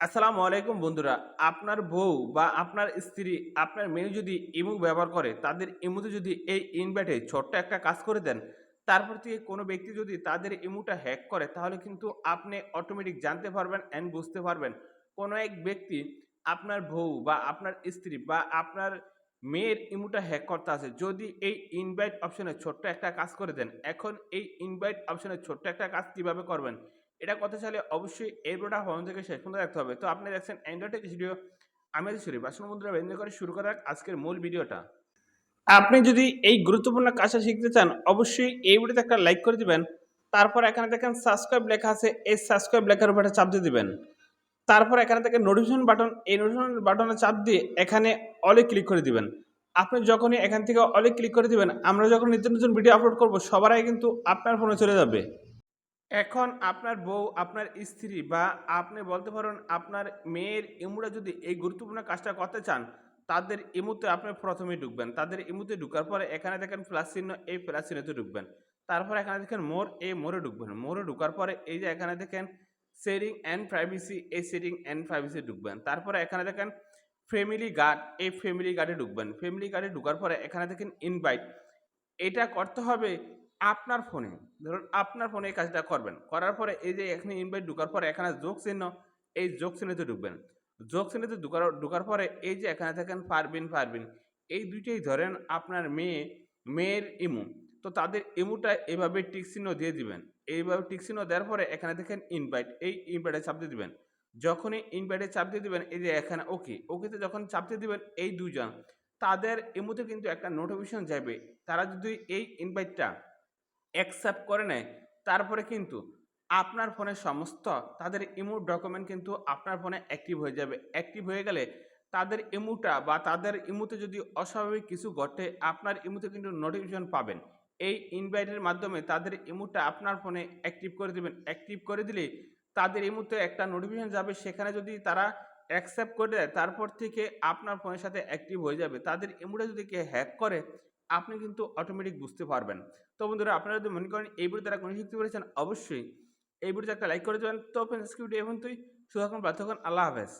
আসসালামু আলাইকুম বন্ধুরা, আপনার বউ বা আপনার স্ত্রী আপনার মেয়ে যদি ইমু ব্যবহার করে, তাদের ইমুতে যদি এই ইনভাইটে ছোট্ট একটা কাজ করে দেন, তারপর থেকে কোনো ব্যক্তি যদি তাদের ইমুটা হ্যাক করে, তাহলে কিন্তু আপনি অটোমেটিক জানতে পারবেন অ্যান্ড বুঝতে পারবেন। কোনো এক ব্যক্তি আপনার বউ বা আপনার স্ত্রী বা আপনার মেয়ের ইমুটা হ্যাক করতে আছে যদি এই ইনভাইট অপশনে ছোট্ট একটা কাজ করে দেন, এখন এই ইনভাইট অপশনে ছোট্ট একটা কাজ কীভাবে করবেন? এটা কথা চাইলে অবশ্যই এই ভিডিওটা ফোন থেকে শেষ পর্যন্ত দেখতে হবে। তো আপনি দেখছেন অ্যান্ড্রয়েড ভিডিও আমি আছি শরীফ আসলে বন্ধুরা বেঞ্জ করে শুরু করার আজকের মূল ভিডিওটা আপনি যদি এই গুরুত্বপূর্ণ কাজটা শিখতে চান, অবশ্যই এই ভিডিওতে একটা লাইক করে দিবেন। তারপর এখানে দেখেন সাবস্ক্রাইব লেখা আছে, এই সাবস্ক্রাইব লেখার উপরে চাপ দিয়ে দিবেন। তারপর এখানে থেকে নোটিফিকেশন বাটন এই নোটিফিকেশন বাটনে চাপ দিয়ে এখানে অলে ক্লিক করে দিবেন। আপনি যখনই এখান থেকে অলে ক্লিক করে দিবেন, আমরা যখন নিত্য নতুন ভিডিও আপলোড করব, সবার আগে কিন্তু আপনার ফোনে চলে যাবে। এখন আপনার বউ, আপনার স্ত্রী বা আপনি বলতে পারেন আপনার মেয়ের ইমুরা যদি এই গুরুত্বপূর্ণ কাজটা করতে চান, তাদের ইমুতে আপনি প্রথমে ঢুকবেন। তাদের ইমুতে ঢুকার পরে এখানে দেখেন প্লাস চিহ্ন, এই প্লাস চিহ্নতে ঢুকবেন। তারপর এখানে দেখেন মোর, এই মোরে ঢুকবেন। মোরে ঢুকার পরে এই যে এখানে দেখেন সেটিং অ্যান্ড প্রাইভেসি এই সেটিং অ্যান্ড প্রাইভেসি ঢুকবেন। তারপরে এখানে দেখেন ফ্যামিলি গার্ড এই ফ্যামিলি গার্ডে ঢুকবেন। ফ্যামিলি গার্ডে ঢুকার পরে এখানে দেখেন ইনভাইট এটা করতে হবে আপনার ফোনে, ধরুন আপনার ফোনে এই কাজটা করবেন। করার পরে এই যে এখানে ইনভাইট ঢুকার পরে এখানে যোগ চিহ্ন, এই যোগ চিহ্নতে ঢুকবেন। যোগ চিহ্নতে ঢুকার ঢুকার পরে এই যে এখানে থাকেন পারবিন পারবিন এই দুইটাই ধরেন আপনার মেয়ে, মেয়ের ইমু। তো তাদের ইমুটা টিক চিহ্ন দিয়ে দিবেন। এইভাবে টিক চিহ্ন দেওয়ার পরে এখানে দেখেন ইনভাইট এই ইনভাইটে চাপ দিয়ে দিবেন। যখনই ইনভাইটে চাপ দিয়ে দিবেন, এই যে এখানে ওকে ওকেতে যখন চাপ দিয়ে দিবেন এই দুজন তাদের ইমুতে কিন্তু একটা নোটিফিকেশন যাবে তারা যদি এই ইনভাইটটা অ্যাকসেপ্ট করে নেয়, তারপরে কিন্তু আপনার ফোনে সমস্ত তাদের ইমুর ডকুমেন্ট কিন্তু আপনার ফোনে অ্যাক্টিভ হয়ে যাবে। অ্যাক্টিভ হয়ে গেলে তাদের ইমুটা বা তাদের ইমুতে যদি অস্বাভাবিক কিছু ঘটে, আপনার ইমুতে কিন্তু নোটিফিকেশন পাবেন। এই ইনভাইটের মাধ্যমে তাদের ইমুটা আপনার ফোনে অ্যাক্টিভ করে দেবেন। অ্যাক্টিভ করে দিলে তাদের ইমুতে একটা নোটিফিকেশন যাবে, সেখানে যদি তারা অ্যাকসেপ্ট করে দেয়, তারপর থেকে আপনার ফোনের সাথে অ্যাক্টিভ হয়ে যাবে। তাদের ইমুটা যদি কে হ্যাক করে আপনি কিন্তু অটোমেটিক বুঝতে পারবেন। তো বন্ধুরা, আপনারা যদি মনে করেন এই ভিডিও তারা কোনো শিখতে পেরেছেন, অবশ্যই এই ভিডিওতে একটা লাইক করে দেবেন। তো ফ্রেন্ডস ভিডিও এখন তুই শুধু এখন প্রার্থনা আল্লাহ হাফেজ।